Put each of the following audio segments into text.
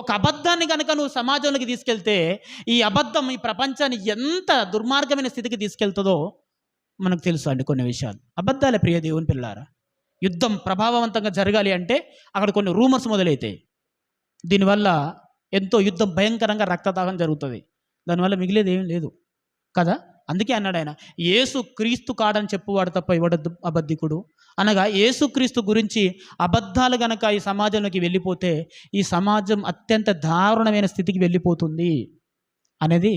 ఒక అబద్ధాన్ని కనుక నువ్వు సమాజంలోకి తీసుకెళ్తే ఈ అబద్ధం ఈ ప్రపంచాన్ని ఎంత దుర్మార్గమైన స్థితికి తీసుకెళ్తుందో మనకు తెలుసు అండి కొన్ని విషయాలు. అబద్ధాలే ప్రియ దేవుని పిల్లారా యుద్ధం ప్రభావవంతంగా జరగాలి అంటే అక్కడ కొన్ని రూమర్స్ మొదలైతాయి. దీనివల్ల ఎంతో యుద్ధం భయంకరంగా రక్తదాహం జరుగుతుంది. దానివల్ల మిగిలేదేం లేదు. కదా? అందుకే అన్నాడు ఆయన యేసు క్రీస్తు కాడని చెప్పువాడు తప్ప ఇవ్వడద్దు అబద్ధికుడు? అనగా ఏసుక్రీస్తు గురించి అబద్ధాలు గనక ఈ సమాజంలోకి వెళ్ళిపోతే ఈ సమాజం అత్యంత దారుణమైన స్థితికి వెళ్ళిపోతుంది. అనేది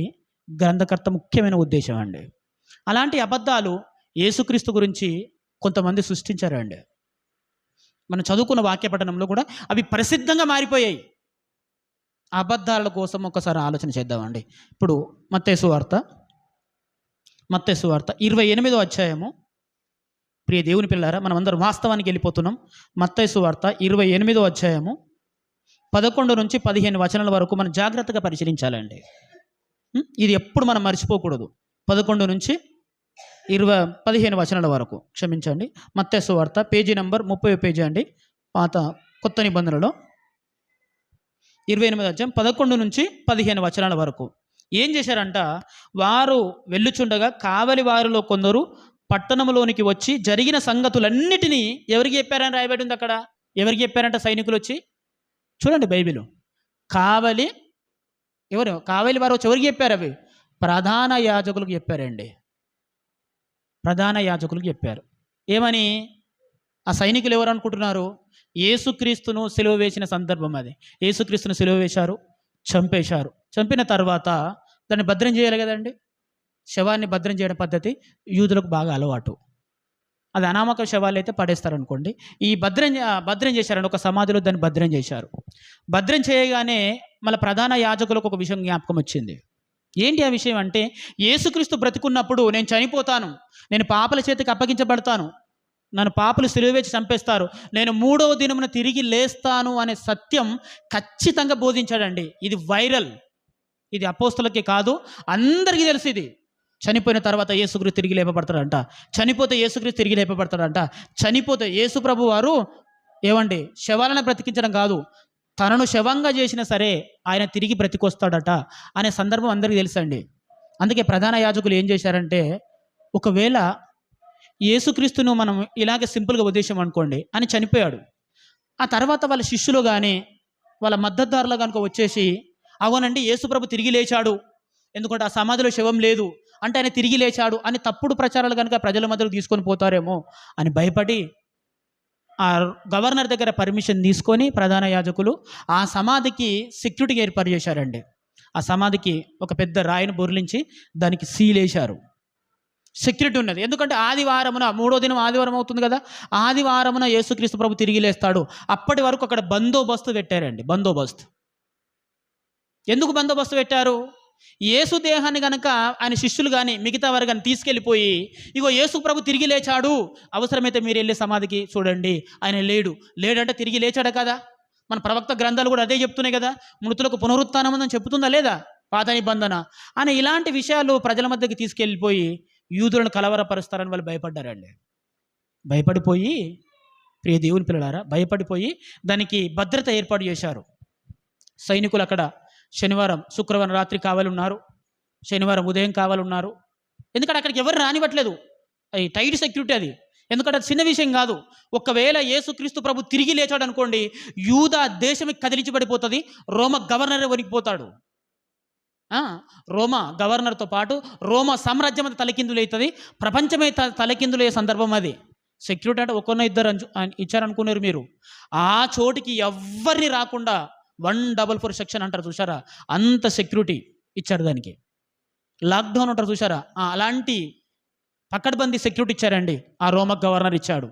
గ్రంథకర్త ముఖ్యమైన ఉద్దేశం అండి. అలాంటి అబద్ధాలు యేసుక్రీస్తు గురించి కొంతమంది సృష్టించారండి మనం చదువుకున్న వాక్య పఠనంలో కూడా అవి ప్రసిద్ధంగా మారిపోయాయి. అబద్ధాల కోసం ఒకసారి ఆలోచన చేద్దామండి. ఇప్పుడు మత్తేసు వార్త మత్తేసు వార్త. ఇరవై ఎనిమిదో అధ్యాయము. ప్రియ దేవుని పిల్లారా మనం అందరం వాస్తవానికి వెళ్ళిపోతున్నాం. మత్తేసు వార్త ఇరవై ఎనిమిదో అధ్యాయము. పదకొండు నుంచి పదిహేను వచనాల వరకు మనం జాగ్రత్తగా పరిశీలించాలండి. ఇది ఎప్పుడు మనం మర్చిపోకూడదు. పదకొండు నుంచి ఇరవై పదిహేను వచనాల వరకు. క్షమించండి. మత్తేసు వార్త పేజీ నెంబర్ ముప్పై పేజీ అండి. పాత కొత్త నిబంధనలో. ఇరవై ఎనిమిది అధ్యాయం పదకొండు నుంచి పదిహేను వచనాల వరకు. ఏం చేశారంట? వారు వెళ్ళుచుండగా కావలి వారిలో కొందరు పట్టణంలోనికి వచ్చి జరిగిన సంగతులన్నిటినీ ఎవరికి చెప్పారని రాయబడి ఉంది అక్కడ? ఎవరికి చెప్పారంట సైనికులు వచ్చి చూడండి బైబిల్. కావలి ఎవరు? కావలి వారు వచ్చి ఎవరికి చెప్పారు అవి? ప్రధాన యాజకులకు చెప్పారండి. ప్రధాన యాజకులకు చెప్పారు. ఏమని? ఆ సైనికులు ఎవరు అనుకుంటున్నారు? ఏసుక్రీస్తును సెలవు వేసిన సందర్భం అది. ఏసుక్రీస్తును సెలవు వేశారు చంపేశారు. చంపిన తర్వాత దాన్ని భద్రం చేయాలి కదండి. శవాన్ని భద్రం చేయడం పద్ధతి యూదులకు బాగా అలవాటు. అది అనామక శవాలు అయితే పడేస్తారనుకోండి. ఈ భద్రం భద్రం చేశారండి ఒక సమాధిలో దాన్ని భద్రం చేశారు. భద్రం చేయగానే మళ్ళీ ప్రధాన యాజకులకు ఒక విషయం జ్ఞాపకం వచ్చింది. ఏంటి ఆ విషయం అంటే యేసుక్రీస్తు బ్రతికున్నప్పుడు నేను చనిపోతాను నేను పాపల చేతికి అప్పగించబడతాను నన్ను పాపలు సిలువేచి చంపేస్తారు నేను మూడవ దినమున తిరిగి లేస్తాను అనే సత్యం ఖచ్చితంగా బోధించాడండి. ఇది వైరల్. ఇది అపోస్తులకి కాదు అందరికీ తెలుసు ఇది. చనిపోయిన తర్వాత యేసుక్రీస్తు తిరిగి లేపబడతాడంట. చనిపోతే యేసుక్రీస్తు తిరిగి లేపబడతాడంట. చనిపోతే యేసు ప్రభు వారు ఏమండి శవాలను బ్రతికించడం కాదు. తనను శవంగా చేసినా సరే ఆయన తిరిగి బ్రతికొస్తాడట అనే సందర్భం అందరికీ తెలుసండి. అందుకే ప్రధాన యాజకులు ఏం చేశారంటే ఒకవేళ యేసుక్రీస్తును మనం ఇలాగే సింపుల్గా ఉద్దేశం అనుకోండి అని చనిపోయాడు. ఆ తర్వాత వాళ్ళ శిష్యులు కానీ వాళ్ళ మద్దతుదారులు కనుక వచ్చేసి అవునండి యేసుప్రభు తిరిగి లేచాడు. ఎందుకంటే ఆ సమాధిలో శవం లేదు. అంటే ఆయన తిరిగి లేచాడు అని తప్పుడు ప్రచారాలు కనుక ప్రజల మధ్యలో తీసుకొని పోతారేమో అని భయపడి ఆ గవర్నర్ దగ్గర పర్మిషన్ తీసుకొని ప్రధాన యాజకులు ఆ సమాధికి సెక్యూరిటీ ఏర్పాటు చేశారండి. ఆ సమాధికి ఒక పెద్ద రాయిని బొర్లించి దానికి సీలేశారు సెక్యూరిటీ ఉన్నది. ఎందుకంటే ఆదివారమున మూడో దినం ఆదివారం అవుతుంది కదా ఆదివారమున యేసుక్రీస్తు ప్రభు తిరిగి లేస్తాడు. అప్పటి వరకు అక్కడ బందోబస్తు పెట్టారండి బందోబస్తు. ఎందుకు బందోబస్తు పెట్టారు? యేసు దేహాన్ని గనక ఆయన శిష్యులు కానీ మిగతా వారు కానీ తీసుకెళ్ళిపోయి ఇగో యేసు ప్రభు తిరిగి లేచాడు. అవసరమైతే మీరు వెళ్ళే సమాధికి చూడండి. ఆయన లేడు. లేడంటే తిరిగి లేచాడు కదా? మన ప్రవక్త గ్రంథాలు కూడా అదే చెప్తున్నాయి కదా? మృతులకు పునరుత్నం ఉందని చెప్తుందా లేదా? పాత నిబంధన. అని ఇలాంటి విషయాలు ప్రజల మధ్యకి తీసుకెళ్ళిపోయి యూదులను కలవరపరుస్తారని వాళ్ళు భయపడ్డారండి. భయపడిపోయి ప్రియ దేవుని పిల్లలారా భయపడిపోయి దానికి భద్రత ఏర్పాటు చేశారు. సైనికులు అక్కడ శనివారం శుక్రవారం రాత్రి కావాలి ఉన్నారు శనివారం ఉదయం కావాలి ఉన్నారు ఎందుకంటే అక్కడికి ఎవరు రానివ్వట్లేదు. అది టైట్ సెక్యూరిటీ అది. ఎందుకంటే అది చిన్న విషయం కాదు. ఒకవేళ యేసుక్రీస్తు ప్రభు తిరిగి లేచాడు అనుకోండి యూదా దేశమే కదిలించబడిపోతుంది. రోమ గవర్నర్ వణికిపోతాడు. ఆ, రోమా గవర్నర్తో పాటు రోమ సామ్రాజ్యం తలకిందులు అవుతుంది ప్రపంచమే త తలకిందులయ్యే సందర్భం అది. సెక్యూరిటీ అంటే ఒక్కరినో ఇద్దరు అంచు- ఇచ్చారనుకున్నారు మీరు. ఆ చోటికి ఎవ్వరిని రాకుండా వన్ డబల్ ఫోర్ సెక్షన్ అంటారు చూసారా అంత సెక్యూరిటీ ఇచ్చారు దానికి. లాక్డౌన్ అంటారు చూసారా అలాంటి పక్కడబంది సెక్యూరిటీ ఇచ్చారండి. ఆ రోమ గవర్నర్ ఇచ్చాడు.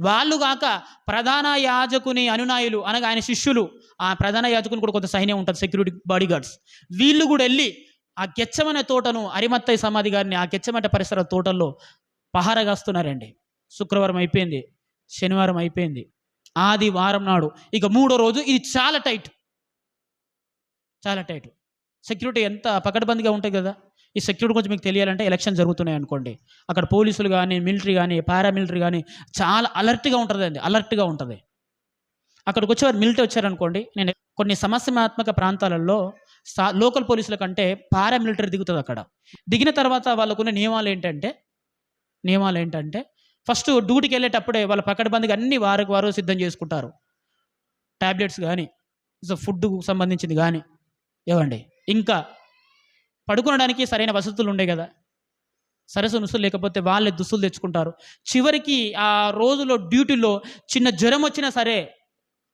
వాళ్ళు కాక ప్రధాన యాజకుని అనునాయులు అనగా ఆయన శిష్యులు ఆ ప్రధాన యాజకుని కూడా కొంత సైన్యం ఉంటుంది సెక్యూరిటీ బాడీ గార్డ్స్ వీళ్ళు కూడా వెళ్ళి ఆ గెచ్చమనే తోటను అరిమత్తయ్య సమాధి గారిని ఆ గెచ్చమట పరిసర తోటల్లో పహారగాస్తున్నారండి శుక్రవారం అయిపోయింది శనివారం అయిపోయింది. ఆదివారం నాడు. ఇక మూడో రోజు ఇది చాలా టైట్. చాలా టైట్. సెక్యూరిటీ ఎంత పకడ్బందీగా ఉంటుంది కదా ఈ సెక్యూరిటీ గురించి మీకు తెలియాలంటే ఎలక్షన్ జరుగుతున్నాయి అనుకోండి. అక్కడ పోలీసులు కానీ మిలిటరీ కానీ పారామిలిటరీ కానీ చాలా అలర్ట్గా ఉంటుందండి అలర్ట్గా ఉంటుంది. అక్కడికి వచ్చేవారు మిలిటరీ వచ్చారనుకోండి నేను కొన్ని సమస్యాత్మక ప్రాంతాలలో సా లోకల్ పోలీసుల కంటే పారా మిలిటరీ దిగుతుంది అక్కడ. దిగిన తర్వాత వాళ్ళకున్న నియమాలు ఏంటంటే నియమాలు ఏంటంటే ఫస్ట్ డ్యూటీకి వెళ్ళేటప్పుడే వాళ్ళ పకడ్బందీగా అన్ని వారికి వారు సిద్ధం చేసుకుంటారు. ట్యాబ్లెట్స్ కానీ సో ఫుడ్కు సంబంధించింది కానీ ఏవండి? ఇంకా పడుకోవడానికి సరైన వసతులు ఉండే కదా. సరస్సు నుసులు లేకపోతే వాళ్ళే దుస్తులు తెచ్చుకుంటారు. చివరికి ఆ రోజులో డ్యూటీలో చిన్న జ్వరం వచ్చినా సరే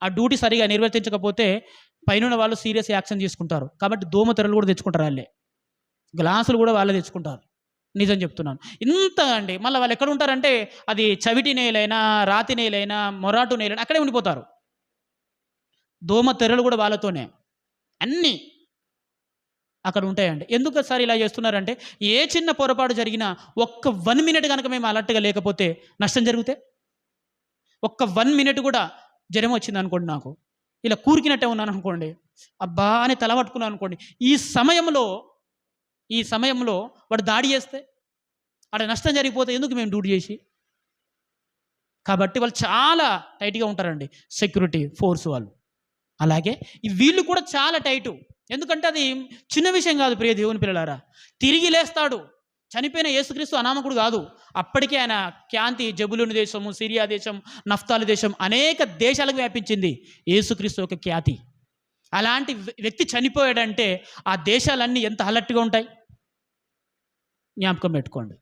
ఆ డ్యూటీ సరిగా నిర్వర్తించకపోతే పైన వాళ్ళు సీరియస్ యాక్షన్ తీసుకుంటారు. కాబట్టి దోమ తెరలు కూడా తెచ్చుకుంటారు వాళ్ళే. గ్లాసులు కూడా వాళ్ళే తెచ్చుకుంటారు. నిజం చెప్తున్నాను. ఇంత అండి మళ్ళీ వాళ్ళు ఎక్కడ ఉంటారంటే అది చవిటి నేలైనా రాతి నేలైనా మొరాటు నేలైనా అక్కడే ఉండిపోతారు. దోమ తెరలు కూడా వాళ్ళతోనే. అన్నీ అక్కడ ఉంటాయండి. ఎందుకు సార్ ఇలా చేస్తున్నారంటే ఏ చిన్న పొరపాటు జరిగినా ఒక్క వన్ మినిట్ కనుక మేము అలర్ట్గా లేకపోతే నష్టం జరిగితే? ఒక్క వన్ మినిట్ కూడా జ్వరం వచ్చింది అనుకోండి నాకు. ఇలా కూరికినట్టే ఉన్నాను అనుకోండి. అబ్బా అని తల పట్టుకున్నాను అనుకోండి. ఈ సమయంలో ఈ సమయంలో వాడు దాడి చేస్తే అక్కడ నష్టం జరిగిపోతే ఎందుకు మేము డ్యూటీ చేసి? కాబట్టి వాళ్ళు చాలా టైట్గా ఉంటారండి సెక్యూరిటీ ఫోర్స్ వాళ్ళు. అలాగే వీళ్ళు కూడా చాలా టైటు. ఎందుకంటే అది చిన్న విషయం కాదు ప్రియ దేవుని పిల్లలారా. తిరిగి లేస్తాడు. చనిపోయిన యేసుక్రీస్తు అనామకుడు కాదు. అప్పటికే ఆయన ఖ్యాంతి జబులుని దేశము సిరియా దేశం నఫ్తాలి దేశం అనేక దేశాలకు వ్యాపించింది. యేసుక్రీస్తు యొక్క ఖ్యాతి. అలాంటి వ్య- వ్యక్తి చనిపోయాడంటే ఆ దేశాలన్నీ ఎంత అలర్ట్గా ఉంటాయి? జ్ఞాపకం పెట్టుకోండి.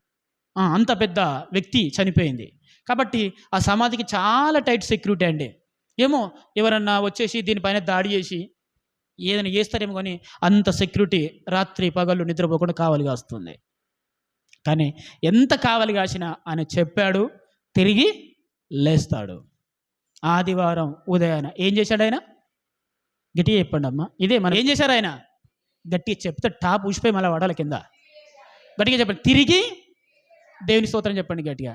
అంత పెద్ద వ్యక్తి చనిపోయింది. కాబట్టి ఆ సమాధికి చాలా టైట్ సెక్యూరిటీ అండి. ఏమో ఎవరన్నా వచ్చేసి దీనిపైన దాడి చేసి ఏదైనా చేస్తారేమో కానీ అంత సెక్యూరిటీ రాత్రి పగళ్ళు నిద్రపోకుండా కావాలి కాస్తుంది. కానీ ఎంత కావాలి కాసినా ఆయన చెప్పాడు తిరిగి లేస్తాడు. ఆదివారం ఉదయాన ఏం చేశాడు ఆయన? గట్టిగా చెప్పండి అమ్మా ఇదే మనం ఏం చేశారు ఆయన? గట్టిగా చెప్తే టాప్ ఉసిపోయి మళ్ళీ వడాలి కింద. గట్టిగా చెప్పండి. తిరిగి దేవుని స్తోత్రం చెప్పండి గట్టిగా.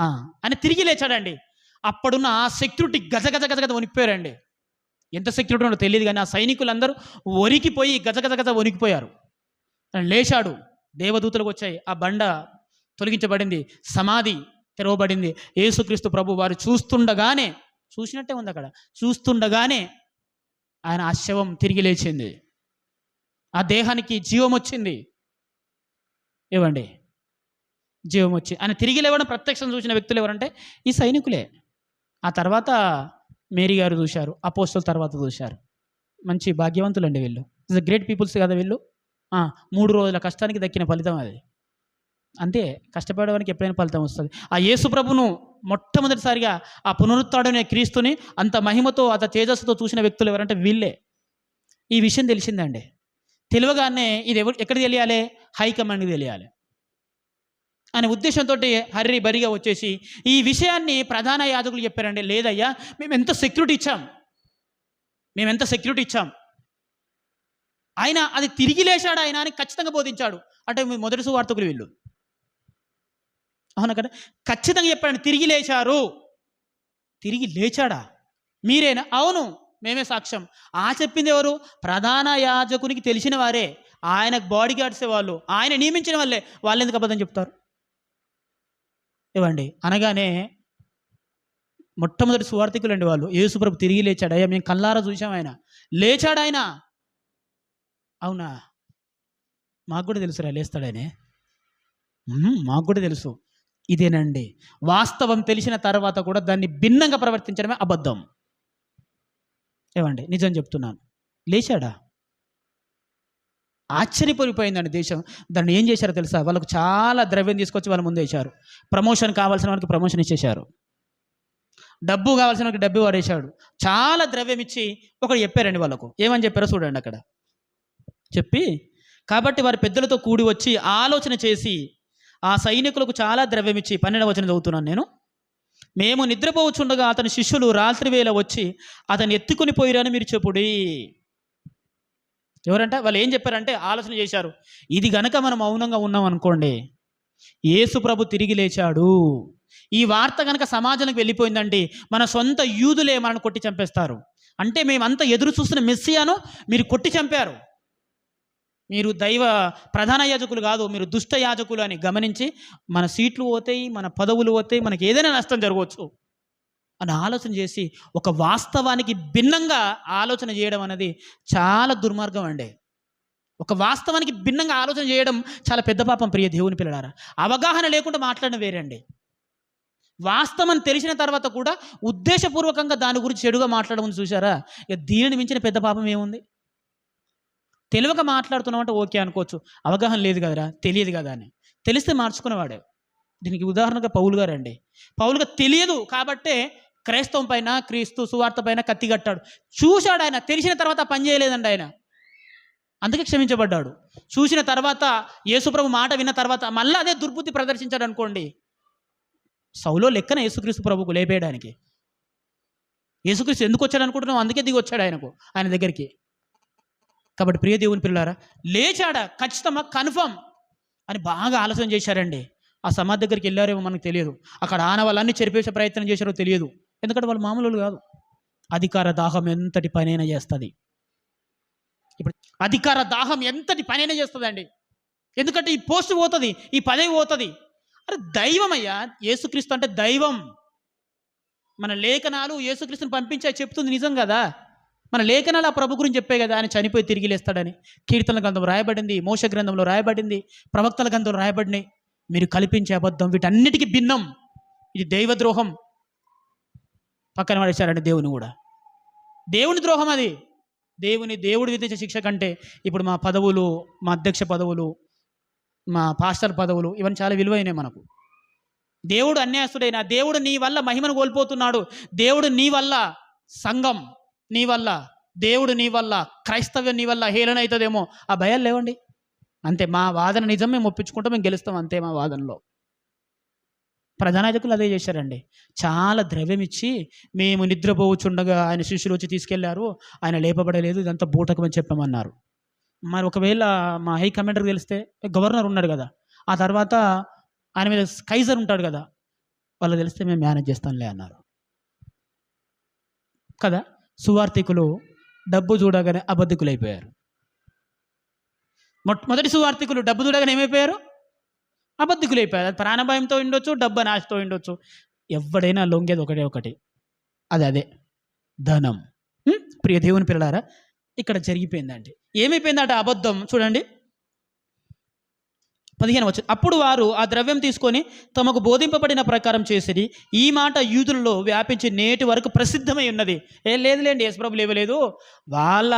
అని ఆయన తిరిగి లేచాడండి. అప్పుడున్న ఆ సెక్యూరిటీ గజ గజ గజ గజ వణికిపోయారండి. ఎంత సెక్యూరిటీ ఉండో తెలియదు కానీ ఆ సైనికులందరూ వణికిపోయి గజ గజ గజ వణికిపోయారు. ఆయన లేచాడు. దేవదూతలకు వచ్చాయి. ఆ బండ తొలగించబడింది. సమాధి తెరవబడింది. యేసుక్రీస్తు ప్రభు వారు చూస్తుండగానే చూసినట్టే ఉంది అక్కడ చూస్తుండగానే ఆయన ఆ శవం తిరిగి లేచింది. ఆ దేహానికి జీవం వచ్చింది. ఇవ్వండి జీవం వచ్చి ఆయన తిరిగి లేవడం ప్రత్యక్షం చూసిన వ్యక్తులు ఎవరంటే ఈ సైనికులే. ఆ తర్వాత మేరీ గారు చూశారు అపోస్టల్ తర్వాత చూశారు. మంచి భాగ్యవంతులు అండి వీళ్ళు ఇస్ గ్రేట్ పీపుల్స్ కదా వీళ్ళు. మూడు రోజుల కష్టానికి దక్కిన ఫలితం అది. అంతే కష్టపడడానికి ఎప్పుడైనా ఫలితం వస్తుంది. ఆ యేసు ప్రభును మొట్టమొదటిసారిగా ఆ పునరుత్డనే క్రీస్తుని అంత మహిమతో అంత తేజస్సుతో చూసిన వ్యక్తులు ఎవరంటే వీళ్ళే. ఈ విషయం తెలిసిందండి. తెలియగానే ఇది ఎవరు ఎక్కడ తెలియాలి? హైకమాండ్కి తెలియాలి. అనే ఉద్దేశంతో హర్రి బరిగా వచ్చేసి ఈ విషయాన్ని ప్రధాన యాజకులు చెప్పారండి. లేదయ్యా మేము ఎంత సెక్యూరిటీ ఇచ్చాం? మేము ఎంత సెక్యూరిటీ ఇచ్చాం? ఆయన అది తిరిగి లేచాడు ఆయన అని ఖచ్చితంగా బోధించాడు. అంటే మొదటి సువార్తకులు వీళ్ళు. అవునా కదా? ఖచ్చితంగా చెప్పాడు తిరిగి లేచారు. తిరిగి లేచాడా? మీరేనా? అవును. మేమే సాక్ష్యం. ఆ చెప్పింది ఎవరు? ప్రధాన యాజకునికి తెలిసిన వారే. ఆయన బాడీ గార్డ్సే వాళ్ళు. ఆయన నియమించిన వాళ్ళే. వాళ్ళు ఎందుకు అబద్ధం చెప్తారు? ఇవ్వండి. అనగానే మొట్టమొదటి సువార్థికులు అండి వాళ్ళు. యేసుప్రభు తిరిగి లేచాడు. అయ్యా మేము కల్లారా చూసాం ఆయన. లేచాడు ఆయన. అవునా? మాకు కూడా తెలుసురా లేస్తాడనే మాకు కూడా తెలుసు. ఇదేనండి. వాస్తవం తెలిసిన తర్వాత కూడా దాన్ని భిన్నంగా ప్రవర్తించడమే అబద్ధం. ఏమండి? నిజం చెప్తున్నాను. లేచాడా? ఆశ్చర్యపోయిపోయిందండి దేశం. దాన్ని ఏం చేశారో తెలుసా? వాళ్ళకు చాలా ద్రవ్యం తీసుకొచ్చి వాళ్ళ ముందు వేశారు. ప్రమోషన్ కావాల్సిన వాళ్ళకి ప్రమోషన్ ఇచ్చేశారు. డబ్బు కావాల్సిన వాళ్ళకి డబ్బు వాడేశాడు. చాలా ద్రవ్యం ఇచ్చి ఒకటి చెప్పారండి వాళ్ళకు. ఏమని చెప్పారో చూడండి అక్కడ. చెప్పి కాబట్టి వారి పెద్దలతో కూడి వచ్చి ఆలోచన చేసి ఆ సైనికులకు చాలా ద్రవ్యం ఇచ్చి పన్నెండవ వచనం చదువుతున్నాను నేను. మేము నిద్రపోవచ్చుండగా అతని శిష్యులు రాత్రి వేళ వచ్చి అతను ఎత్తుకుని పోయిరని మీరు చెప్పుడి. ఎవరంట? వాళ్ళు ఏం చెప్పారంటే ఆలోచన చేశారు. ఇది గనక మనం మౌనంగా ఉన్నాం అనుకోండి యేసు ప్రభు తిరిగి లేచాడు. ఈ వార్త కనుక సమాజానికి వెళ్ళిపోయిందండి మన సొంత యూదులే మనల్ని కొట్టి చంపేస్తారు. అంటే మేమంతా ఎదురు చూస్తున్న మెస్సియాను మీరు కొట్టి చంపారు. మీరు దైవ ప్రధాన యాజకులు కాదు మీరు దుష్ట యాజకులు అని గమనించి మన సీట్లు పోతాయి మన పదవులు పోతాయి మనకి ఏదైనా నష్టం జరగవచ్చు అని ఆలోచన చేసి ఒక వాస్తవానికి భిన్నంగా ఆలోచన చేయడం అనేది చాలా దుర్మార్గం అండి. ఒక వాస్తవానికి భిన్నంగా ఆలోచన చేయడం చాలా పెద్ద పాపం ప్రియ దేవుని పిల్లలారా. అవగాహన లేకుండా మాట్లాడడం వేరండి. వాస్తవం తెలిసిన తర్వాత కూడా ఉద్దేశపూర్వకంగా దాని గురించి చెడుగా మాట్లాడమని చూసారా ఇక దీనిని మించిన పెద్ద పాపం ఏముంది? తెలియక మాట్లాడుతున్నామంటే ఓకే అనుకోవచ్చు. అవగాహన లేదు కదరా? తెలియదు కదా అని. తెలిస్తే మార్చుకునేవాడే. దీనికి ఉదాహరణగా పౌలు గారు అండి. పౌలుగా తెలియదు కాబట్టే క్రైస్తవం పైన క్రీస్తు సువార్త పైన కత్తి కట్టాడు. చూశాడు ఆయన తెలిసిన తర్వాత పని చేయలేదండి ఆయన. అందుకే క్షమించబడ్డాడు. చూసిన తర్వాత యేసుప్రభు మాట విన్న తర్వాత మళ్ళీ అదే దుర్బుద్ధి ప్రదర్శించాడు అనుకోండి. సౌలో లెక్కన యేసుక్రీస్తు ప్రభుకు లేపేయడానికి. యేసుక్రీస్తు ఎందుకు వచ్చాడు అనుకుంటున్నావు? అందుకే దిగి వచ్చాడు ఆయనకు ఆయన దగ్గరికి. కాబట్టి ప్రియ దేవుని పిల్లారా లేచాడా? ఖచ్చితమా కన్ఫర్మ్ అని బాగా ఆలోచన చేశారండి. ఆ సమాధి దగ్గరికి వెళ్ళారేమో మనకు తెలియదు. అక్కడ ఆనవాళ్ళన్నీ చెరిపేసే ప్రయత్నం చేశారో తెలియదు. ఎందుకంటే వాళ్ళు మామూలు కాదు. అధికార దాహం ఎంతటి పనైనా చేస్తుంది. ఇప్పుడు అధికార దాహం ఎంతటి పనైనా చేస్తుందండి. ఎందుకంటే ఈ పోస్ట్ పోతుంది ఈ పదవి పోతుంది. అరే దైవం అయ్యా యేసుక్రీస్తు అంటే దైవం. మన లేఖనాలు యేసుక్రీస్తుని పంపించా చెప్తుంది నిజం కదా. మన లేఖనాలు ఆ ప్రభు గురించి చెప్పే కదా ఆయన చనిపోయి తిరిగి లేస్తాడని. కీర్తన గ్రంథం రాయబడింది మోస గ్రంథంలో రాయబడింది ప్రవక్తల గ్రంథంలో రాయబడినాయి. మీరు కల్పించే అబద్ధం వీటన్నిటికీ భిన్నం. ఇది దైవద్రోహం. పక్కన పడేశారండి దేవుని కూడా. దేవుని ద్రోహం అది. దేవుని దేవుడు విధించే శిక్ష కంటే ఇప్పుడు మా పదవులు మా అధ్యక్ష పదవులు మా పాస్టర్ పదవులు ఇవన్నీ చాలా విలువైనవి మనకు. దేవుడు అన్యాయస్తుడైన దేవుడు నీ వల్ల మహిమను కోల్పోతున్నాడు. దేవుడు నీ వల్ల సంఘం నీ వల్ల దేవుడు నీ వల్ల క్రైస్తవ్యం నీ వల్ల హేళన అవుతుందేమో ఆ భయాలు లేవండి. అంతే మా వాదన నిజం మేము ఒప్పించుకుంటాం మేము గెలుస్తాం అంతే మా వాదనలో. ప్రధానాధికులు అదే చేశారండి. చాలా ద్రవ్యం ఇచ్చి మేము నిద్రపోవచ్చుండగా ఆయన శిష్యులు వచ్చి తీసుకెళ్ళారు ఆయన లేపబడలేదు ఇదంతా బూటకమని చెప్పమన్నారు. మరి ఒకవేళ మా హై కమాండర్ తెలిస్తే గవర్నర్ ఉన్నాడు కదా ఆ తర్వాత ఆయన మీద కైజర్ ఉంటాడు కదా వాళ్ళు తెలిస్తే మేము మేనేజ్ చేస్తాంలే అన్నారు. కదా? సువార్థికులు డబ్బు చూడగానే అబద్ధికులు అయిపోయారు మొట్ మొదటి సువార్థికులు డబ్బు చూడగానే ఏమైపోయారు? అబద్ధికులు అయిపోయారు అది ప్రాణభయంతో ఉండొచ్చు డబ్బు నాశతో ఉండొచ్చు. ఎవడైనా లొంగేది ఒకటే ఒకటి. అది అదే. ధనం. ప్రియ దేవుని పిల్లలారా ఇక్కడ జరిగిపోయిందండి. ఏమైపోయిందట అబద్ధం? చూడండి. పదిహేను వచ్చి అప్పుడు వారు ఆ ద్రవ్యం తీసుకొని తమకు బోధింపబడిన ప్రకారం చేసిరి ఈ మాట యూదులలో వ్యాపించి నేటి వరకు ప్రసిద్ధమై ఉన్నది. ఏం లేదులేండి యేసుప్రభు లేవలేదు. వాళ్ళ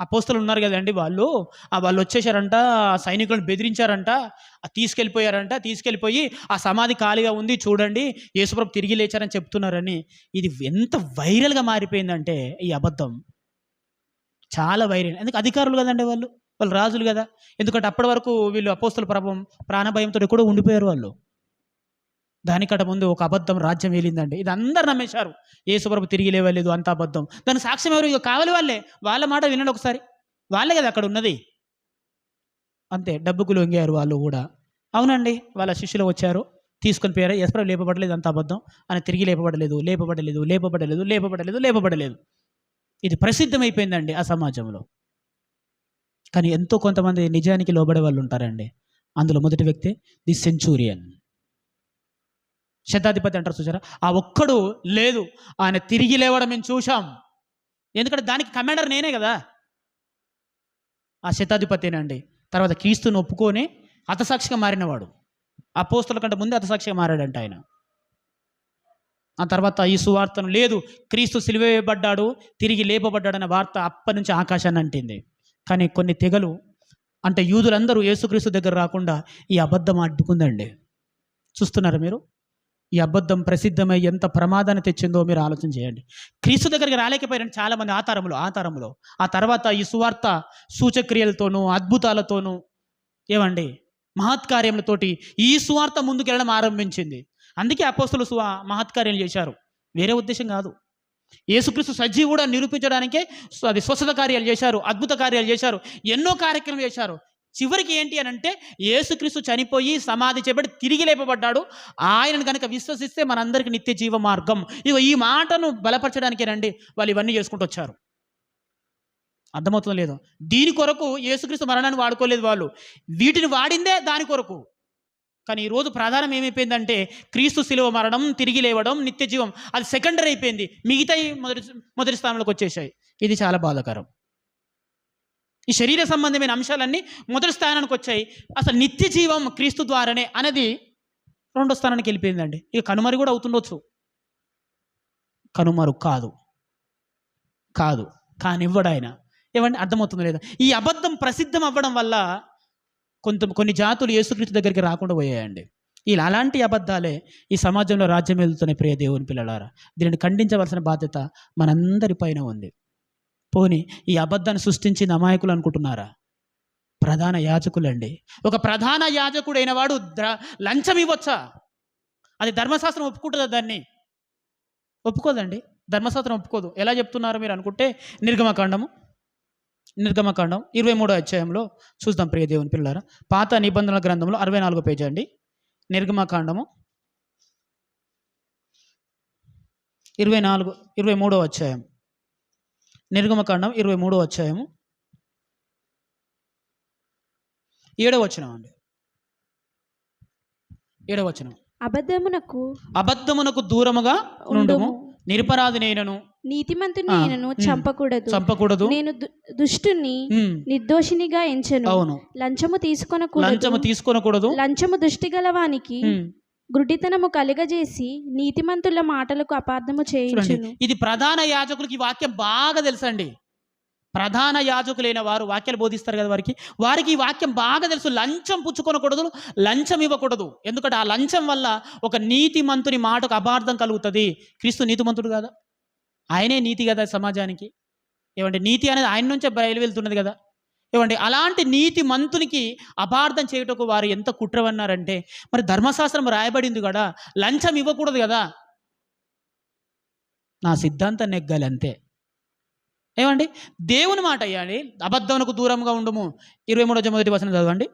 అపోస్తలు ఉన్నారు కదండి వాళ్ళు. ఆ వాళ్ళు వచ్చేసారంట సైనికులను బెదిరించారంట తీసుకెళ్ళిపోయారంట తీసుకెళ్ళిపోయి ఆ సమాధి ఖాళీగా ఉంది చూడండి యేసుప్రభు తిరిగి లేచారని చెప్తున్నారని. ఇది ఎంత వైరల్గా మారిపోయిందంటే ఈ అబద్ధం. చాలా వైరల్. ఎందుకు అధికారులు కదండి వాళ్ళు? వాళ్ళు రాజులు కదా. ఎందుకంటే అప్పటి వరకు వీళ్ళు అపోస్తుల ప్రభావం ప్రాణభయంతో కూడా ఉండిపోయారు వాళ్ళు. దానికట ముందు ఒక అబద్ధం రాజ్యం వేలిందండి ఇది అందరు నమ్మేశారు. ఏసుప్రభు తిరిగి లేవలేదు అంత అబద్ధం. దాని సాక్ష్యం ఎవరు? ఇక కావాలి వాళ్ళే. వాళ్ళ మాట వినండి ఒకసారి. వాళ్ళే కదా అక్కడ ఉన్నది. అంతే డబ్బుకు లొంగారు వాళ్ళు కూడా. అవునండి వాళ్ళ శిష్యులు వచ్చారు. తీసుకొని పోయారు. యేసుప్రభు లేపబడలేదు అంత అబద్ధం. అని తిరిగి లేపబడలేదు లేపబడలేదు లేపబడలేదు లేపబడలేదు లేపబడలేదు. ఇది ప్రసిద్ధమైపోయిందండి ఆ సమాజంలో. కానీ ఎంతో కొంతమంది నిజానికి లోబడే వాళ్ళు ఉంటారండి. అందులో మొదటి వ్యక్తి ది సెంచూరియన్. శతాధిపతి అంటారు చూసారా? ఆ ఒక్కడు లేదు. ఆయన తిరిగి లేవడం మేము చూసాం ఎందుకంటే దానికి కమాండర్ నేనే కదా. ఆ శతాధిపతినండి. తర్వాత క్రీస్తుని ఒప్పుకొని హతసాక్షిగా మారినవాడు. ఆ పోస్తుల కంటే ముందే హతసాక్షిగా మారాడంట ఆయన. ఆ తర్వాత ఈ సువార్తను లేదు. క్రీస్తు సిలివేయబడ్డాడు తిరిగి లేపబడ్డాడనే వార్త అప్పటి నుంచి ఆకాశాన్ని అంటింది. కానీ కొన్ని తెగలు అంటే యూదులందరూ యేసుక్రీస్తు దగ్గర రాకుండా ఈ అబద్ధం అడ్డుకుందండి చూస్తున్నారు మీరు? ఈ అబద్ధం ప్రసిద్ధమై ఎంత ప్రమాదాన్ని తెచ్చిందో మీరు ఆలోచన చేయండి. క్రీస్తు దగ్గరికి రాలేకపోయారండి చాలామంది ఆ ఆతారములు ఆ ఆ తర్వాత ఈ సువార్త సూచక్రియలతోనూ అద్భుతాలతోనూ ఏమండి? మహత్కార్యములతోటి ఈ సువార్త ముందుకెళ్ళడం ఆరంభించింది. అందుకే అపోస్తులు సువా మహత్కార్యాలు చేశారు. వేరే ఉద్దేశం కాదు. యేసుక్రీస్తు సజీవుడా నిరూపించడానికే అది స్వస్థత కార్యాలు చేశారు అద్భుత కార్యాలు చేశారు ఎన్నో కార్యక్రమాలు చేశారు. చివరికి ఏంటి అని అంటే యేసుక్రీస్తు చనిపోయి సమాధి చేపట్టి తిరిగి లేపబడ్డాడు. ఆయనను కనుక విశ్వసిస్తే మనందరికీ నిత్య జీవ మార్గం. ఇక ఈ మాటను బలపరచడానికేనండి వాళ్ళు ఇవన్నీ చేసుకుంటూ వచ్చారు. అర్థమవుతుందో లేదో? దీని కొరకు యేసుక్రీస్తు మరణాన్ని వాడుకోలేదు వాళ్ళు. వీటిని వాడిందే దాని కొరకు. కానీ ఈరోజు ప్రధానం ఏమైపోయిందంటే క్రీస్తు శిలువ మరణం తిరిగి లేవడం నిత్య జీవం. అది సెకండరీ అయిపోయింది. మిగతా మొదటి మొదటి స్థానంలోకి వచ్చేసాయి ఇది చాలా బాధాకరం. ఈ శరీర సంబంధమైన అంశాలన్నీ మొదటి స్థానానికి వచ్చాయి. అసలు నిత్య జీవం క్రీస్తు ద్వారానే అనేది రెండో స్థానానికి వెళ్ళిపోయిందండి. ఇక కనుమరు కూడా అవుతుండొచ్చు. కనుమరు కాదు. కాదు. కానివ్వడు ఆయన. ఏమంటే అర్థమవుతుంది లేదా? ఈ అబద్ధం ప్రసిద్ధం అవ్వడం వల్ల కొంత కొన్ని జాతులు యేసుక్రీస్తు దగ్గరికి రాకుండా పోయాయండి. ఇలా అలాంటి అబద్ధాలే ఈ సమాజంలో రాజ్యం వెళ్తున్నాయి ప్రియ దేవుని పిల్లలారా దీనిని ఖండించవలసిన బాధ్యత మనందరి పైన ఉంది. పోని ఈ అబద్ధాన్ని సృష్టించిన అమాయకులు అనుకుంటున్నారా? ప్రధాన యాజకులండి. ఒక ప్రధాన యాజకుడైన వాడు లంచం ఇవ్వచ్చా? అది ధర్మశాస్త్రం ఒప్పుకుంటుందా దాన్ని? ఒప్పుకోదండి. ధర్మశాస్త్రం ఒప్పుకోదు. ఎలా చెప్తున్నారు మీరు అనుకుంటే నిర్గమకాండము. నిర్గమకాండం ఇరవై మూడో అధ్యాయంలో చూద్దాం ప్రియ దేవుని పిల్లలారా. పాత నిబంధనల గ్రంథంలో అరవై నాలుగో పేజీ అండి. నిర్గమకాండము ఇరవై నాలుగు ఇరవై మూడో అధ్యాయం. నిర్గమకాండం ఇరవై మూడో అధ్యాయము ఏడవ వచనం అండి. ఏడవ వచనం. అబద్ధమునకు అబద్ధమునకు దూరముగా నుండుము. ఉండుము నిరపరాధినైనను. నీతిమంతుని ఆ, నేను ఉమ్. చంపకూడదు. చంపకూడదు. నేను దుష్టుని నిర్దోషినిగా ఎంచను. అవును. లంచము తీసుకొనకూడదు. లంచము తీసుకొనకూడదు. లంచము దుష్టి గలవానికి గుడ్డితనము కలుగజేసి నీతిమంతుల మాటలకు అపార్థము చేయించును. ఇది ప్రధాన యాజకులకి వాక్యం బాగా తెలుసండి. ప్రధాన యాజకులైన వారు వాక్యాలు బోధిస్తారు కదా వారికి. వారికి ఈ వాక్యం బాగా తెలుసు. లంచం పుచ్చుకొనకూడదు లంచం ఇవ్వకూడదు. ఎందుకంటే ఆ లంచం వల్ల ఒక నీతిమంతుని మాటకు అపార్థం కలుగుతుంది. క్రీస్తు నీతిమంతుడు కదా? ఆయనే నీతి కదా సమాజానికి. ఏమంటే నీతి అనేది ఆయన నుంచే బయలు వెళ్తున్నది కదా. ఏమండి అలాంటి నీతి మంతునికి అపార్థం చేయుటకు వారు ఎంత కుట్రవన్నారంటే మరి ధర్మశాస్త్రం రాయబడింది కదా లంచం ఇవ్వకూడదు కదా. నా సిద్ధాంతం నెగ్గాలి అంతే. ఏమండి? దేవుని మాట అయ్యాలి. అబద్ధమునకు దూరంగా ఉండుము. ఇరవై మూడో మొదటి వచనం చదవండి.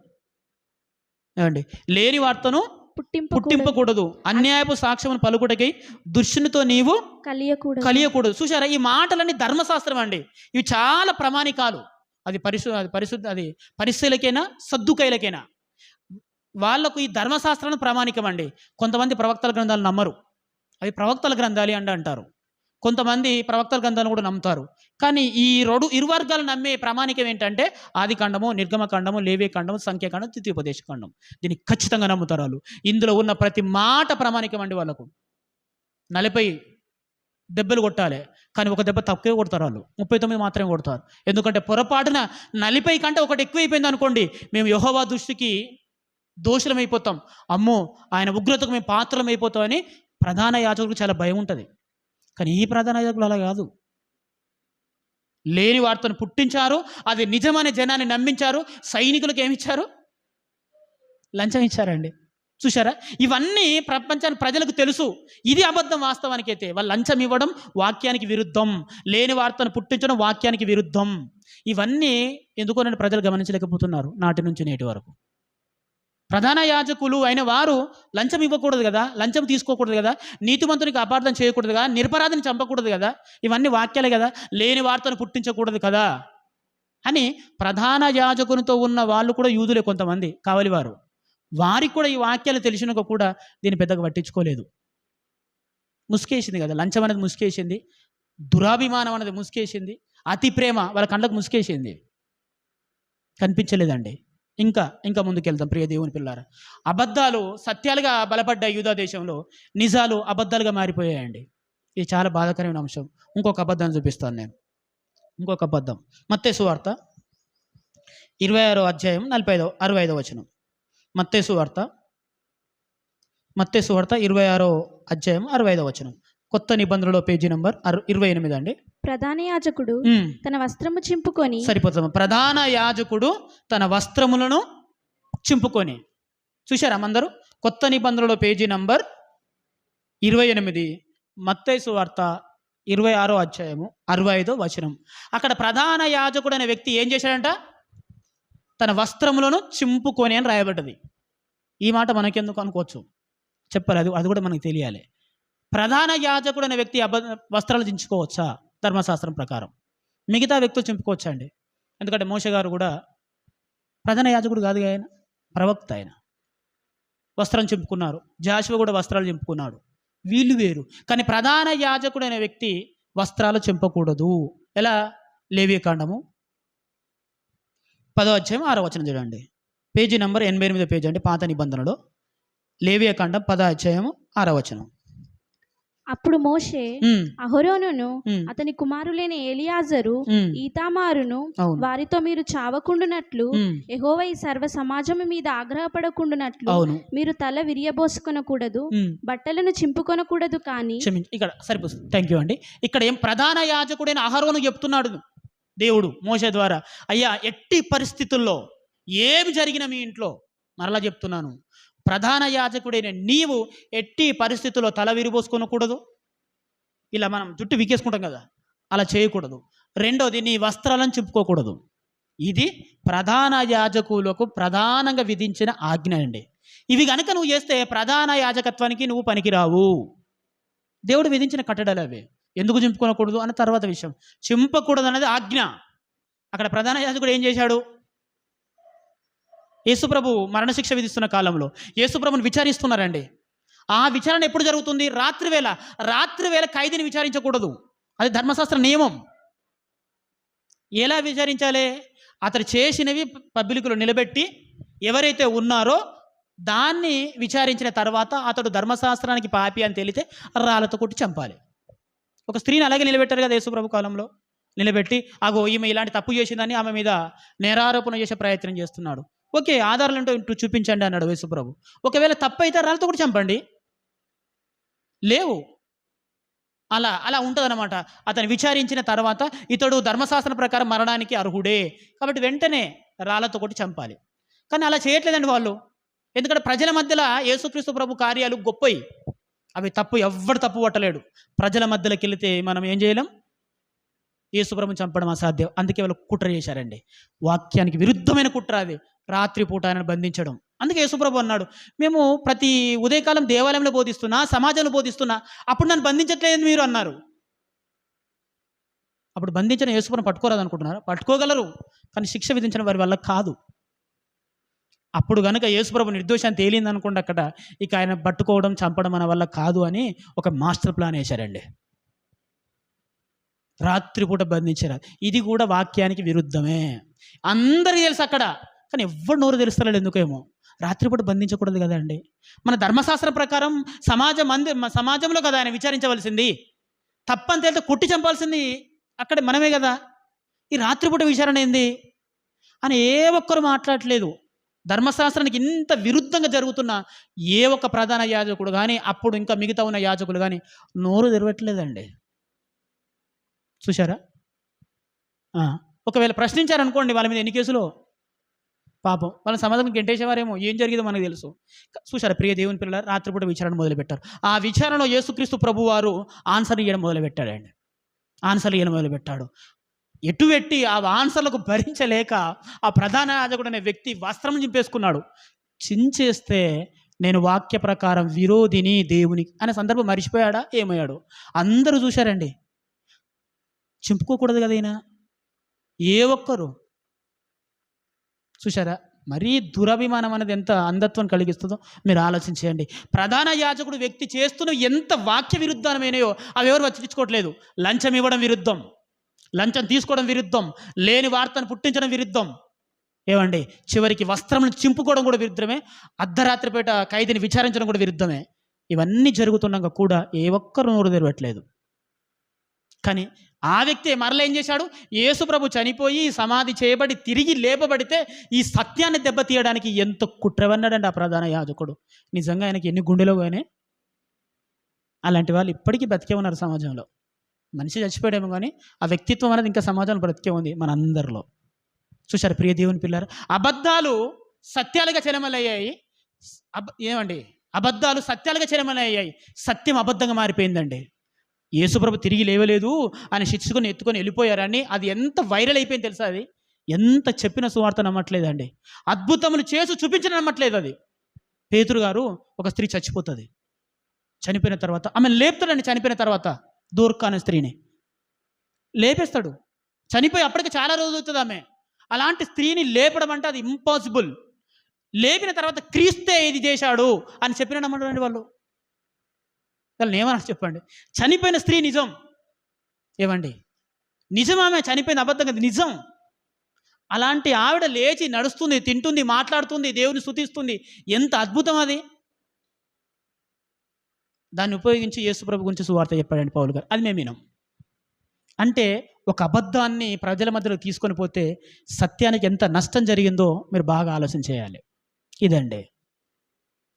ఏమండి? లేని వార్తను పుట్టింపు పుట్టింపకూడదు. అన్యాయపు సాక్ష్యమును పలుకుటకై దుష్టునితో నీవు కలియకూడదు. కలియకూడదు. చూసారా ఈ మాటలన్నీ ధర్మశాస్త్రం అండి. ఇవి చాలా ప్రమాణికాలు. అది పరిశు అది పరిశుద్ధ అది పరిశీలకైనా సద్దుకైలకైనా. వాళ్ళకు ఈ ధర్మశాస్త్రాన్ని ప్రామాణికం అండి. కొంతమంది ప్రవక్తల గ్రంథాలు నమ్మరు. అవి ప్రవక్తల గ్రంథాలు అండి అంటారు. కొంతమంది ప్రవక్తల గ్రంథాలను కూడా నమ్ముతారు. కానీ ఈ రెండు ఇరు వర్గాలు నమ్మే ప్రామాణికం ఏంటంటే ఆది కాండము నిర్గమకాండము లేవే ఖండము సంఖ్యాకాండం తృతీయోపదేశ ఖండం దీన్ని ఖచ్చితంగా నమ్ముతారు వాళ్ళు. ఇందులో ఉన్న ప్రతి మాట ప్రామాణికం అండి వాళ్ళకు. నలభై దెబ్బలు కొట్టాలి కానీ ఒక దెబ్బ తక్కువే కొడతారు వాళ్ళు. ముప్పై తొమ్మిది మాత్రమే కొడతారు. ఎందుకంటే పొరపాటున నలిపై కంటే ఒకటి ఎక్కువైపోయింది అనుకోండి మేము యహోవా దృష్టికి దోషులమైపోతాం. అమ్మో ఆయన ఉగ్రతకు మేము పాత్రలమైపోతామని ప్రధాన యాచకులకు చాలా భయం ఉంటుంది. కానీ ఈ ప్రధాన యాజకులు అలా కాదు. లేని వార్తను పుట్టించారు అది నిజమనే జనాన్ని నమ్మించారు సైనికులకు ఏమి ఇచ్చారు లంచం ఇచ్చారండి. చూసారా ఇవన్నీ ప్రపంచానికి ప్రజలకు తెలుసు. ఇది అబద్ధం వాస్తవానికి అయితే వాళ్ళు లంచం ఇవ్వడం వాక్యానికి విరుద్ధం. లేని వార్తను పుట్టించడం వాక్యానికి విరుద్ధం. ఇవన్నీ ఎందుకోనని ప్రజలు గమనించలేకపోతున్నారు నాటి నుంచి నేటి వరకు. ప్రధాన యాజకులు అయిన వారు లంచం ఇవ్వకూడదు కదా లంచం తీసుకోకూడదు కదా నీతిమంతునికి అపార్థం చేయకూడదు కదా నిరపరాధిని చంపకూడదు కదా ఇవన్నీ వాక్యాలే కదా లేని వార్తను పుట్టించకూడదు కదా అని ప్రధాన యాజకునితో ఉన్న వాళ్ళు కూడా యూదులే కొంతమంది కావలివారు. వారికి కూడా ఈ వాక్యాలు తెలిసినాక కూడా దీన్ని పెద్దగా పట్టించుకోలేదు. ముసుకేసింది కదా లంచం అనేది ముసుకేసింది దురాభిమానం అనేది ముసుకేసింది అతి ప్రేమ వాళ్ళ కళ్ళకు ముసుకేసింది. కనిపించలేదండి. ఇంకా ఇంకా ముందుకెళ్తాం ప్రియ దేవుని పిల్లార. అబద్ధాలు సత్యాలుగా బలపడ్డ యూదా దేశంలో నిజాలు అబద్ధాలుగా మారిపోయాయండి. ఇది చాలా బాధాకరమైన అంశం. ఇంకొక అబద్ధాన్ని చూపిస్తాను నేను. ఇంకొక అబద్ధం. మత్తేసు వార్త ఇరవై ఆరో అధ్యాయం నలభై ఐదో అరవై ఐదో వచనం. మత్తేసు వార్త. మత్తేసు వార్త ఇరవై ఆరో అధ్యాయం అరవై ఐదో వచనం. కొత్త నిబంధనలో పేజీ నంబర్ ఇరవై ఎనిమిది అండి. ప్రధాన యాజకుడు తన వస్త్రము చింపుకొని సరిపోతాం ప్రధాన యాజకుడు తన వస్త్రములను చింపుకొని. చూశారా అందరూ కొత్త నిబంధనలో పేజీ నంబర్ ఇరవై ఎనిమిది మత్తైసు వార్త ఇరవై ఆరో అధ్యాయము అరవై ఐదో వచనం. అక్కడ ప్రధాన యాజకుడు అనే వ్యక్తి ఏం చేశాడంట? తన వస్త్రములను చింపుకొని అని రాయబడ్డది. ఈ మాట మనకెందుకు అనుకోవచ్చు? చెప్పాలి. అది అది కూడా మనకు తెలియాలి. ప్రధాన యాజకుడు అనే వ్యక్తి అబ వస్త్రాలు దించుకోవచ్చా? ధర్మశాస్త్రం ప్రకారం. మిగతా వ్యక్తులు చింపుకోవచ్చా అండి? ఎందుకంటే మోష గారు కూడా ప్రధాన యాజకుడు కాదు ఆయన ప్రవక్త ఆయన. వస్త్రం చింపుకున్నారు. జాషువ కూడా వస్త్రాలు చింపుకున్నాడు. వీళ్ళు వేరు. కానీ ప్రధాన యాజకుడు అనే వ్యక్తి వస్త్రాలు చింపకూడదు. ఎలా? లేవికాండము పదో అధ్యాయం ఆరో వచనం చూడండి. పేజీ నెంబర్ ఎనభై ఎనిమిదో పేజీ అంటే పాత నిబంధనలో లేవియకాండం పదో అధ్యాయం ఆరో వచనం. అప్పుడు మోషే అహరోనును అతని కుమారులైన ఏలియాజరు ఉమ్, ఈతామారును వారితో మీరు చావకుండునట్లు యెహోవా ఈ సర్వ సమాజము మీద ఆగ్రహపడకుండునట్లు మీరు తల విరియబోసుకొనకూడదు. బట్టలను చింపుకొనకూడదు కానీ ఇక్కడ సరిపోతుంది. థ్యాంక్ యూ అండి. ఇక్కడ ఏం ప్రధాన యాజకుడైన అహరోను చెప్తున్నాడు దేవుడు మోసే ద్వారా. అయ్యా ఎట్టి పరిస్థితుల్లో ఏమి జరిగిన మీ ఇంట్లో మరలా చెప్తున్నాను. ప్రధాన యాజకుడైన నీవు ఎట్టి పరిస్థితుల్లో తల విరిపోసుకోనకూడదు ఇలా మనం జుట్టు వికేసుకుంటాం కదా అలా చేయకూడదు. రెండోది నీ వస్త్రాలను చింపుకోకూడదు. ఇది ప్రధాన యాజకులకు ప్రధానంగా విధించిన ఆజ్ఞ అండి. ఇవి కనుక నువ్వు చేస్తే ప్రధాన యాజకత్వానికి నువ్వు పనికిరావు. దేవుడు విధించిన కట్టడాలు అవి. ఎందుకు చింపుకోనకూడదు? అన్న తర్వాత విషయం. చింపకూడదు అనేది ఆజ్ఞ. అక్కడ ప్రధాన యాజకుడు ఏం చేశాడు? యేసుప్రభు మరణశిక్ష విధిస్తున్న కాలంలో యేసుప్రభుని విచారిస్తున్నారండి. ఆ విచారణ ఎప్పుడు జరుగుతుంది? రాత్రివేళ రాత్రివేళ ఖైదీని విచారించకూడదు. అది ధర్మశాస్త్ర నియమం. ఎలా విచారించాలి? అతడు చేసినవి పబ్లికులు నిలబెట్టి ఎవరైతే ఉన్నారో దాన్ని విచారించిన తర్వాత అతడు ధర్మశాస్త్రానికి పాపి అని తేలితే రాళ్ళతో కొట్టి చంపాలి. ఒక స్త్రీని అలాగే నిలబెట్టారు కదా యేసుప్రభు కాలంలో. నిలబెట్టి అగో ఈమె ఇలాంటి తప్పు చేసిందని ఆమె మీద నేరారోపణ చేసే ప్రయత్నం చేస్తున్నాడు. ఓకే ఆధారాలు అంటే ఇటు చూపించండి అన్నాడు యేసుప్రభు. ఒకవేళ తప్పైతే అయితే రాళ్ళతో కూడా చంపండి. లేవు. అలా అలా ఉంటుందన్నమాట. అతను విచారించిన తర్వాత ఇతడు ధర్మశాస్త్రం ప్రకారం మరణానికి అర్హుడే. కాబట్టి వెంటనే రాళ్ళతో కొట్టి చంపాలి. కానీ అలా చేయట్లేదండి వాళ్ళు. ఎందుకంటే ప్రజల మధ్యలో యేసుక్రీస్తు ప్రభు కార్యాలు గొప్పయి. అవి తప్పు ఎవ్వడు తప్పు పట్టలేడు. ప్రజల మధ్యలోకి వెళితే మనం ఏం చేయలేం? యేసుప్రభుని చంపడం అసాధ్యం. అందుకే వాళ్ళు కుట్ర చేశారండి. వాక్యానికి విరుద్ధమైన కుట్ర అది రాత్రిపూట ఆయన బంధించడం. అందుకే యేసుప్రభు అన్నాడు మేము ప్రతి ఉదయకాలం దేవాలయంలో బోధిస్తున్నా సమాజంలో బోధిస్తున్నా అప్పుడు నన్ను బంధించట్లేదు మీరు అన్నారు. అప్పుడు బంధించిన యేసుప్రభు పట్టుకోరాదు అనుకుంటున్నారు పట్టుకోగలరు కానీ శిక్ష విధించడం వారి వల్ల కాదు. అప్పుడు కనుక యేసుప్రభు నిర్దోషాన్ని తేలింది అనుకోండి అక్కడ ఇక ఆయన పట్టుకోవడం చంపడం మన వల్ల కాదు అని ఒక మాస్టర్ ప్లాన్ వేశారండి. రాత్రిపూట బంధించారు. ఇది కూడా వాక్యానికి విరుద్ధమే. అందరికీ తెలుసు అక్కడ కానీ ఎవ్వరు నోరు తెలుస్తలేడు ఎందుకేమో? రాత్రిపూట బంధించకూడదు కదండి మన ధర్మశాస్త్రం ప్రకారం సమాజం మంది సమాజంలో కదా ఆయన విచారించవలసింది. తప్పని తేలితే కొట్టి చంపాల్సింది అక్కడ మనమే కదా. ఈ రాత్రిపూట విచారణ ఏంది? అని ఏ ఒక్కరు మాట్లాడట్లేదు. ధర్మశాస్త్రానికి ఇంత విరుద్ధంగా జరుగుతున్న ఏ ఒక్క ప్రధాన యాజకుడు కానీ అప్పుడు ఇంకా మిగతా ఉన్న యాజకులు కానీ నోరు తెరవట్లేదండి. చూశారా? ఒకవేళ ప్రశ్నించారనుకోండి వాళ్ళ మీద ఎన్ని కేసులు? పాపం వాళ్ళ సమాధానం గెంటేసేవారేమో? ఏం జరిగిందో మనకు తెలుసు. చూశారా ప్రియ దేవుని పిల్లల రాత్రిపూట విచారణ మొదలుపెట్టారు. ఆ విచారణలో యేసుక్రీస్తు ప్రభు వారు ఆన్సర్ ఇవ్వడం మొదలుపెట్టాడండి. ఆన్సర్ ఇవ్వడం మొదలుపెట్టాడు. ఎటు పెట్టి ఆ ఆన్సర్లకు భరించలేక ఆ ప్రధాన యాజకుడు అనే వ్యక్తి వస్త్రం చింపేసుకున్నాడు. చించేస్తే నేను వాక్య ప్రకారం విరోధిని దేవునికి అనే సందర్భం మర్చిపోయాడా? ఏమయ్యాడు? అందరూ చూశారండి. చింపుకోకూడదు కదా ఈయన? ఏ ఒక్కరు చూసారా మరీ దురభిమానం అనేది ఎంత అంధత్వం కలిగిస్తుందో మీరు ఆలోచించేయండి. ప్రధాన యాజకుడు వ్యక్తి చేస్తున్న ఎంత వాక్య విరుద్ధమైనయో అవి ఎవరు పట్టించుకోవట్లేదు లంచం ఇవ్వడం విరుద్ధం. లంచం తీసుకోవడం విరుద్ధం. లేని వార్తను పుట్టించడం విరుద్ధం. ఏమండి? చివరికి వస్త్రములను చింపుకోవడం కూడా విరుద్ధమే. అర్ధరాత్రిపేట ఖైదీని విచారించడం కూడా విరుద్ధమే. ఇవన్నీ జరుగుతుండగా కూడా ఏ ఒక్కరు నోరు తెరవట్లేదు. కానీ ఆ వ్యక్తి మరల ఏం చేశాడు? యేసుప్రభు చనిపోయి సమాధి చేయబడి తిరిగి లేపబడితే ఈ సత్యాన్ని దెబ్బతీయడానికి ఎంత కుట్రవన్నాడండి ఆ ప్రధాన యాజకుడు. నిజంగా ఆయనకి ఎన్ని గుండెలో పోయినాయి? అలాంటి వాళ్ళు ఇప్పటికీ బతికే ఉన్నారు సమాజంలో. మనిషి చచ్చిపోయాడేమో కానీ ఆ వ్యక్తిత్వం అనేది ఇంకా సమాజంలో బ్రతికే ఉంది మన అందరిలో చూశారు ప్రియ దేవుని పిల్లలు? అబద్ధాలు సత్యాలుగా చెరమలయ్యాయి అబ ఏమండి? అబద్ధాలు సత్యాలుగా చెరమలయ్యాయి సత్యం అబద్ధంగా మారిపోయిందండి. యేసుప్రభు తిరిగి లేవలేదు అని శిక్షకుని ఎత్తుకొని వెళ్ళిపోయారని అది ఎంత వైరల్ అయిపోయింది తెలుసా అది? ఎంత చెప్పిన సువార్త నమ్మట్లేదండి. అద్భుతములు చేసి చూపించిన నమ్మట్లేదు అది. పేతురు గారు ఒక స్త్రీ చచ్చిపోతుంది. చనిపోయిన తర్వాత ఆమె లేపుతాడండి చనిపోయిన తర్వాత దూర్కా స్త్రీని. లేపేస్తాడు. చనిపోయి అప్పటికి చాలా రోజులు అవుతుంది ఆమె. అలాంటి స్త్రీని లేపడం అంటే అది ఇంపాసిబుల్ లేపిన తర్వాత క్రీస్తే ఇది చేశాడు అని చెప్పిన నమ్మడండి వాళ్ళు. వాళ్ళని ఏమన్నా చెప్పండి? చనిపోయిన స్త్రీ నిజం. ఏమండి? నిజం ఆమె చనిపోయిన అబద్ధం కదా నిజం. అలాంటి ఆవిడ లేచి నడుస్తుంది తింటుంది మాట్లాడుతుంది దేవుని స్థుతిస్తుంది. ఎంత అద్భుతం అది. దాన్ని ఉపయోగించి యేసుప్రభు గురించి సువార్త చెప్పాడండి పౌలు గారు. అది మేము వినం. అంటే ఒక అబద్ధాన్ని ప్రజల మధ్యలో తీసుకొని పోతే సత్యానికి ఎంత నష్టం జరిగిందో మీరు బాగా ఆలోచన చేయాలి. ఇదండి.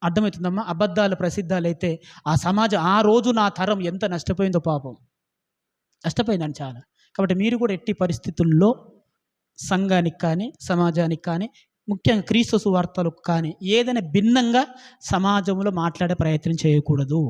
అర్థమవుతుందమ్మా? అబద్ధాలు ప్రసిద్ధాలు అయితే ఆ సమాజం ఆ రోజు నా తరం ఎంత నష్టపోయిందో పాపం. నష్టపోయిందని చాలా. కాబట్టి మీరు కూడా ఎట్టి పరిస్థితుల్లో సంఘానికి కానీ సమాజానికి కానీ ముఖ్యంగా క్రీస్తు సువార్తలకు కానీ ఏదైనా భిన్నంగా సమాజంలో మాట్లాడే ప్రయత్నం చేయకూడదు.